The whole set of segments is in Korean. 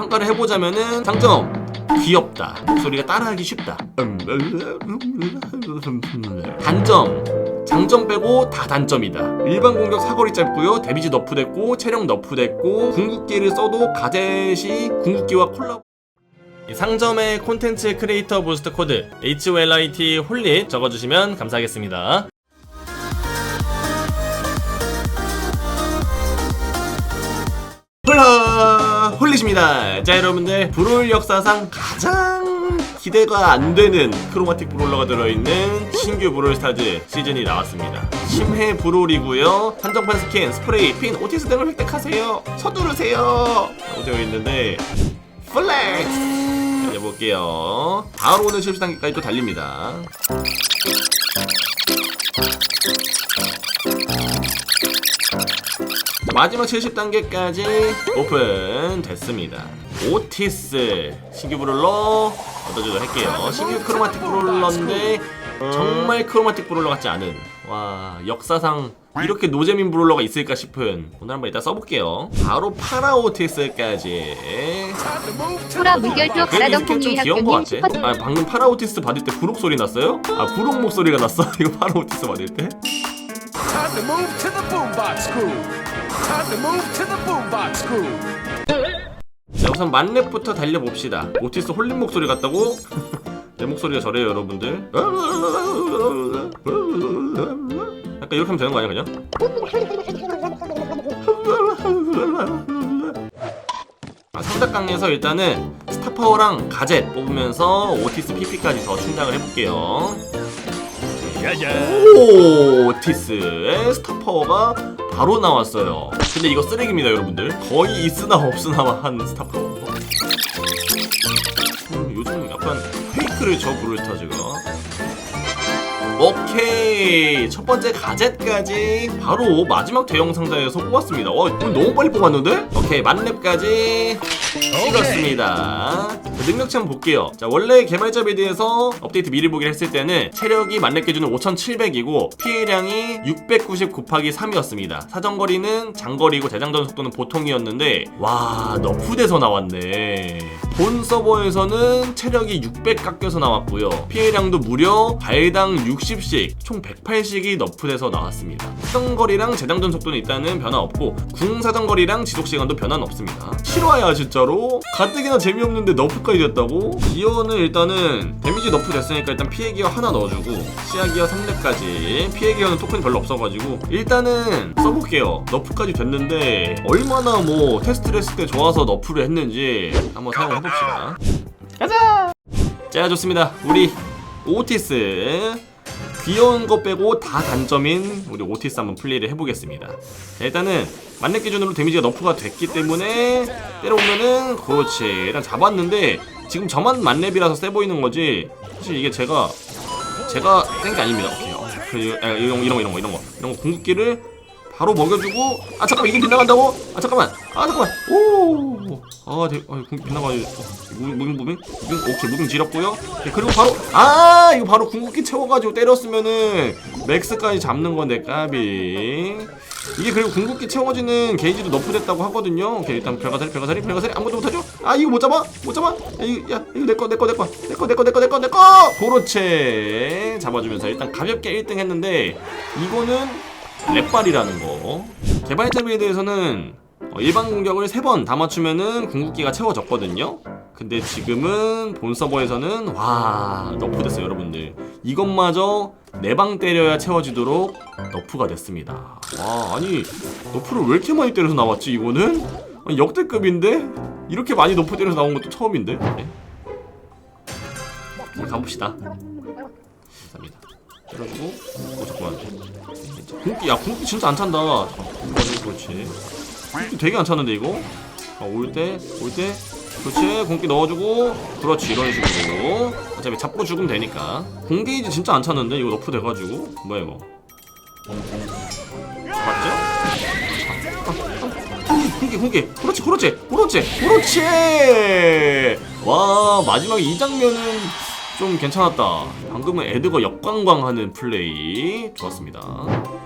평가를 해보자면은 상점. 귀엽다. 목소리가 따라하기 쉽다. 단점. 장점 빼고 다 단점이다. 일반 공격 사거리 짧고요. 데미지 너프 됐고 체력 너프 됐고 궁극기를 써도 가젯이 궁극기와 콜라보. 이 상점의 콘텐츠 크리에이터 부스트 코드 HOLIT 홀릿 적어주시면 감사하겠습니다 홀릿입니다. 자 여러분들 브롤 역사상 가장 기대가 안 되는 크로마틱 브롤러가 들어있는 신규 브롤 스타즈 시즌이 나왔습니다. 심해 브롤이고요. 한정판 스킨 스프레이 핀 오티스 등을 획득하세요. 서두르세요. 라고 되어 있는데 플렉스! 달려볼게요. 바로 오늘 실시 단계까지 또 달립니다 마지막 70단계까지 오픈 됐습니다. 오티스 신규 브롤러 얻어주도록 할게요. 신규 크로마틱 브롤러인데 정말 크로마틱 브롤러 같지 않은 와 역사상 이렇게 노잼인 브롤러가 있을까 싶은 오늘 한번 이따 써볼게요. 바로 파라 오티스까지 소라 물결표 가라던 것 학교님. 슈퍼 아 방금 파라 오티스 받을 때 부록 소리 났어요? 아 부록 목소리가 났어? 이거 파라 오티스 받을 때? Time to move to the boombox. 자 우선 만렙부터 달려봅시다 오티스 홀린 목소리 같다고? 내 목소리가 저래요 여러분들 약간 이렇게 하면 되는 거 아니야 그냥? 아, 삼각강에서 일단은 스타파워랑 가젯 뽑으면서 오티스 PP까지 더 충당을 해볼게요 오 오티스의 스타파워가 바로 나왔어요. 근데 이거 쓰레기입니다 여러분들. 거의 있으나 없으나 한 스타파워 음, 요즘 약간 페이크를 저 브롤스타즈가. 오케이. 첫 번째 가젯까지 바로 마지막 대형 상자에서 뽑았습니다. 와 너무 빨리 뽑았는데? 오케이 만렙까지 찍었습니다. 자, 능력치 한번 볼게요. 자 원래 개발자 빌드에서 업데이트 미리 보기를 했을 때는 체력이 만렙 기준은 5700이고 피해량이 690 곱하기 3이었습니다. 사정거리는 장거리고 대장전 속도는 보통이었는데 와 너프돼서 나왔네. 본 서버에서는 체력이 600 깎여서 나왔고요. 피해량도 무려 발당 60씩 총 108씩이 너프돼서 나왔습니다. 사정거리랑 재장전 속도는 일단은 변화 없고 궁 사정거리랑 지속시간도 변화는 없습니다. 실화야 진짜 로? 가뜩이나 재미없는데 너프까지 됐다고? 기어는 일단은 데미지 너프 됐으니까 일단 피해 기어 하나 넣어주고 시야 기어 3렙까지. 피해 기어는 토큰이 별로 없어가지고. 일단은 써볼게요. 너프까지 됐는데 얼마나 뭐 테스트를 했을 때 좋아서 너프를 했는지 한번 사용해봅시다. 가자! 자 좋습니다. 우리 오티스 귀여운 거 빼고 다 단점인 우리 오티스 한번 플레이를 해보겠습니다. 자, 일단은 만렙 기준으로 데미지가 너프가 됐기 때문에 때려오면은 그렇지 일단 잡았는데 지금 저만 만렙이라서 세 보이는 거지 사실 이게 제가 제가 센 게 아닙니다. 오케이 어, 그, 아, 이런 거 이런 거 이런 거 이런 거 이런 거 궁극기를 바로 먹여주고 아 잠깐만 이게 빗나간다고? 아 잠깐만 아 잠깐만 오 아, 대, 아, 빛나가지고. 어, 무빙, 무빙? 무빙? 오케이, 무빙 지렸고요. 네, 그리고 바로, 아, 이거 바로 궁극기 채워가지고 때렸으면은, 맥스까지 잡는 건데, 까비. 이게 그리고 궁극기 채워지는 게이지도 너프됐다고 하거든요. 오케이, 일단 별가살이, 별가살이, 별가살이, 아무것도 못하죠? 아, 이거 못 잡아? 못 잡아? 야, 이거, 야, 이거 내꺼, 내꺼, 내꺼. 내꺼, 내꺼, 내꺼, 내꺼, 내꺼! 고로체 잡아주면서 일단 가볍게 1등 했는데, 이거는 랩발이라는 거. 개발자비에 대해서는 어, 일반 공격을 3번 다 맞추면은 궁극기가 채워졌거든요. 근데 지금은 본 서버에서는 와 너프 됐어요 여러분들. 이것마저 4방 때려야 채워지도록 너프가 됐습니다. 와 아니 너프를 왜 이렇게 많이 때려서 나왔지 이거는? 아니, 역대급인데? 이렇게 많이 너프 때려서 나온 것도 처음인데? 네. 자, 가봅시다. 감사합니다. 때려주고 오 잠깐만. 궁기 야 궁기 진짜 안 찬다. 그렇지 그렇지 되게 안 차는데 이거? 아, 올때 올 때? 그렇지. 궁기 넣어주고. 그렇지. 이런 식으로. 어차피 잡고 죽으면 되니까. 공게이지 진짜 안 차는데? 이거 너프 돼가지고. 뭐야 이거? 맞죠? 궁기 궁기. 그렇지 그렇지. 그렇지 그렇지. 와 마지막에 이 장면은 좀 괜찮았다. 방금은 에드거 역광광하는 플레이 좋았습니다.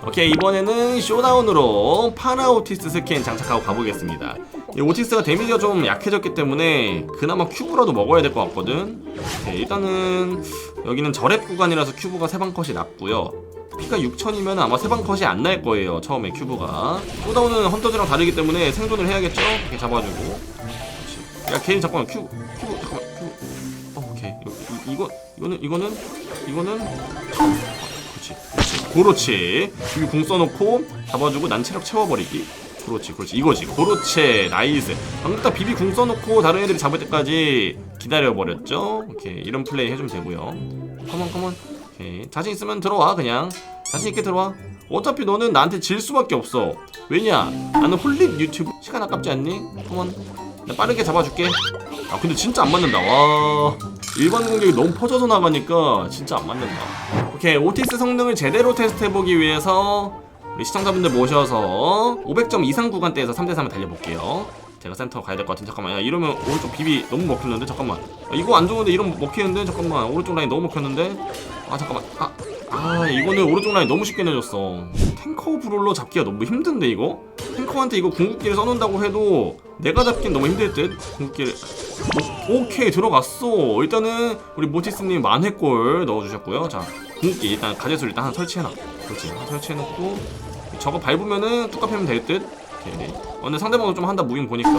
오케이 이번에는 쇼다운으로 파나오티스 스킨 장착하고 가보겠습니다. 이 오티스가 데미지가 좀 약해졌기 때문에 그나마 큐브라도 먹어야 될 것 같거든. 오케이, 일단은 여기는 저랩 구간이라서 큐브가 세방 컷이 낮고요. 피가 6천이면 아마 세방 컷이 안 날 거예요. 처음에 큐브가. 쇼다운은 헌터즈랑 다르기 때문에 생존을 해야겠죠. 이렇게 잡아주고. 야 개인 잠깐만 큐 큐브 잠깐만 큐브. 어, 오케이 이거 이거는 이거는 이거는. 그렇지 그렇지. 그렇지. 여기 궁 써놓고 잡아주고 난 체력 채워버리기. 그렇지 그렇지. 이거지. 그렇지. 나이스. 방금 딱 비비 궁 써놓고 다른 애들이 잡을 때까지 기다려버렸죠? 오케이. 이런 플레이 해주면 되고요. 컴온 컴온 오케이. 자신 있으면 들어와 그냥. 자신 있게 들어와. 어차피 너는 나한테 질 수밖에 없어. 왜냐? 나는 홀릭 유튜브. 시간 아깝지 않니? 컴온 나 빠르게 잡아줄게. 아 근데 진짜 안 맞는다. 와. 일반 공격이 너무 퍼져서 나가니까 진짜 안 맞는다. 오케이 오티스 성능을 제대로 테스트해보기 위해서 우리 시청자분들 모셔서 500점 이상 구간대에서 3대3을 달려볼게요. 제가 센터 가야 될 것 같은데 잠깐만. 야 이러면 오른쪽 비비 너무 먹히는데? 잠깐만. 아, 이거 안 좋은데 이러면 먹히는데? 잠깐만. 오른쪽 라인 너무 먹혔는데? 아 잠깐만. 아, 아 이거는 오른쪽 라인 너무 쉽게 내줬어. 탱커 브롤러 잡기가 너무 힘든데 이거? 탱커한테 이거 궁극기를 써놓는다고 해도 내가 잡긴 너무 힘들 듯. 궁극기를. 오, 오케이 들어갔어. 일단은 우리 모티스님 만회골 넣어주셨고요. 자 궁극기 일단 가젯을 일단 설치해놔. 그렇지 설치해놓고. 저거 밟으면은 뚝 갚으면 될듯. 오케이 어, 근데 상대방도 좀 한다 무빙 보니까.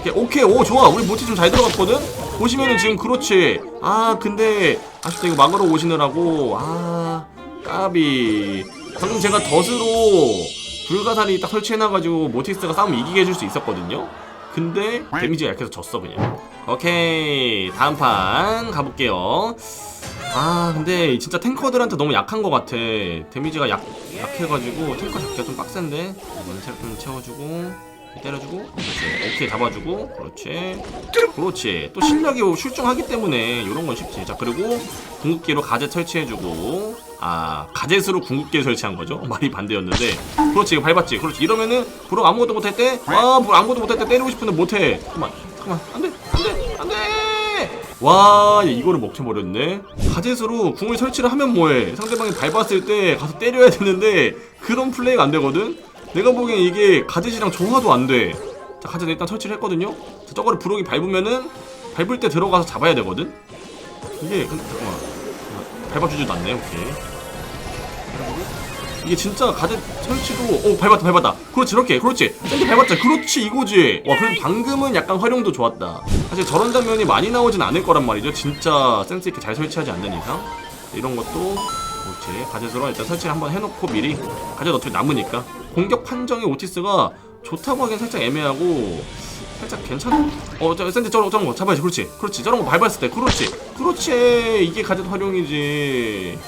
오케이 오케이. 오 좋아. 우리 모티 좀 잘 들어갔거든? 보시면은 지금 그렇지. 아 근데 아쉽다. 이거 막으러 오시느라고. 아 까비. 방금 제가 덫으로 불가사리 딱 설치해놔가지고 모티스가 싸움 이기게 해줄 수 있었거든요. 근데 데미지가 약해서 졌어 그냥. 오케이. 다음 판 가볼게요. 아 근데 진짜 탱커들한테 너무 약한 것 같아. 데미지가 약, 약해가지고 탱커 잡기가 좀 빡센데. 이번엔 체력 좀 채워주고 때려주고 그렇지. 오케이 잡아주고 그렇지. 그렇지. 또 실력이 출중하기 때문에 이런 건 쉽지. 자 그리고 궁극기로 가젯 설치해주고 아 가젯으로 궁극기 설치한 거죠. 말이 반대였는데. 그렇지 밟았지. 그렇지. 이러면은 브로 아무것도 못할 때와 브로 아무것도 못할 때 때리고 싶은데 못해. 잠깐만 잠깐만. 안돼 안돼 안돼! 와 이거를 먹혀버렸네. 가젯으로 궁을 설치를 하면 뭐해? 상대방이 밟았을 때 가서 때려야 되는데 그런 플레이가 안 되거든 내가 보기엔 이게 가젯이랑 조화도 안돼. 자 가젯 일단 설치를 했거든요. 자 저거를 브록이 밟으면은 밟을 때 들어가서 잡아야 되거든? 이게 근데 잠깐만. 아, 밟아주지도 않네 오케이. 이게 진짜 가젯 설치도 오 밟았다 밟았다. 그렇지 이렇게 그렇지. 샌드 밟았자 그렇지 이거지. 와 그래도 방금은 약간 활용도 좋았다. 사실 저런 장면이 많이 나오진 않을 거란 말이죠. 진짜 센스 있게 잘 설치하지 않는 이상. 이런 것도 그렇지 가젯으로 일단 설치를 한번 해놓고 미리 가젯 어차피 남으니까 공격 판정이 오티스가 좋다고 하긴 살짝 애매하고 살짝 괜찮아 어저 샌드 저런 저런 거 잡아야지 그렇지 그렇지 저런 거 밟았을 때 그렇지 그렇지 이게 가젯 활용이지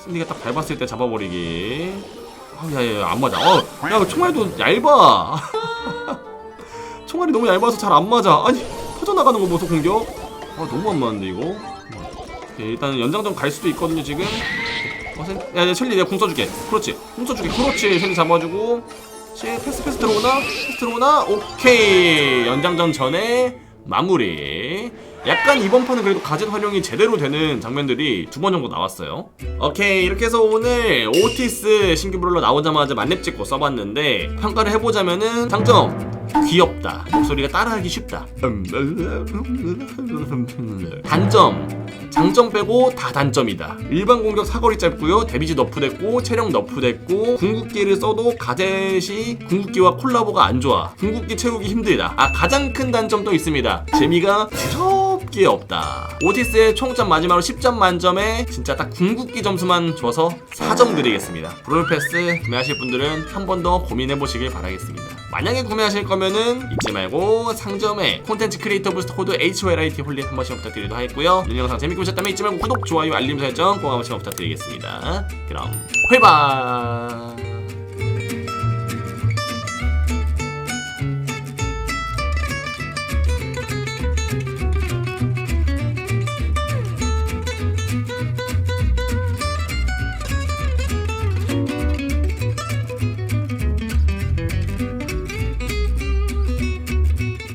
샌디가 딱 밟았을 때 잡아버리기. 아, 야야야 안 맞아. 어, 야 총알도 얇아. 총알이 너무 얇아서 잘 안 맞아. 아니 터져 나가는 거 보소 공격. 아 너무 안 맞는데 이거. 오케이, 일단은 연장전 갈 수도 있거든요 지금. 어, 샌, 야, 야 첼리 내가 궁 써줄게. 그렇지. 궁 써줄게. 그렇지. 첼리 잡아주고. 시 패스 패스 들어오나? 패스 들어오나? 오케이. 연장전 전에 마무리. 약간 이번 판은 그래도 가젯 활용이 제대로 되는 장면들이 두 번 정도 나왔어요. 오케이 이렇게 해서 오늘 오티스 신규 브롤러 나오자마자 만렙 찍고 써봤는데 평가를 해보자면은 장점 귀엽다. 목소리가 따라하기 쉽다. 단점. 장점 빼고 다 단점이다. 일반 공격 사거리 짧고요. 데미지 너프됐고 체력 너프됐고 궁극기를 써도 가젯이 궁극기와 콜라보가 안 좋아. 궁극기 채우기 힘들다. 아 가장 큰 단점도 있습니다. 재미가 더럽게 없다. 오티스의 총점 마지막으로 10점 만점에 진짜 딱 궁극기 점수만 줘서 4점 드리겠습니다. 브롤 패스 구매하실 분들은 한 번 더 고민해 보시길 바라겠습니다 만약에 구매하실 거면은 잊지 말고 상점에 콘텐츠 크리에이터 부스트 코드 HYRIT 홀릿 한 번씩 부탁드리도록 하겠고요. 오늘 영상 재밌게 보셨다면 잊지 말고 구독, 좋아요, 알림 설정 꼭 한 번씩 부탁드리겠습니다. 그럼 회바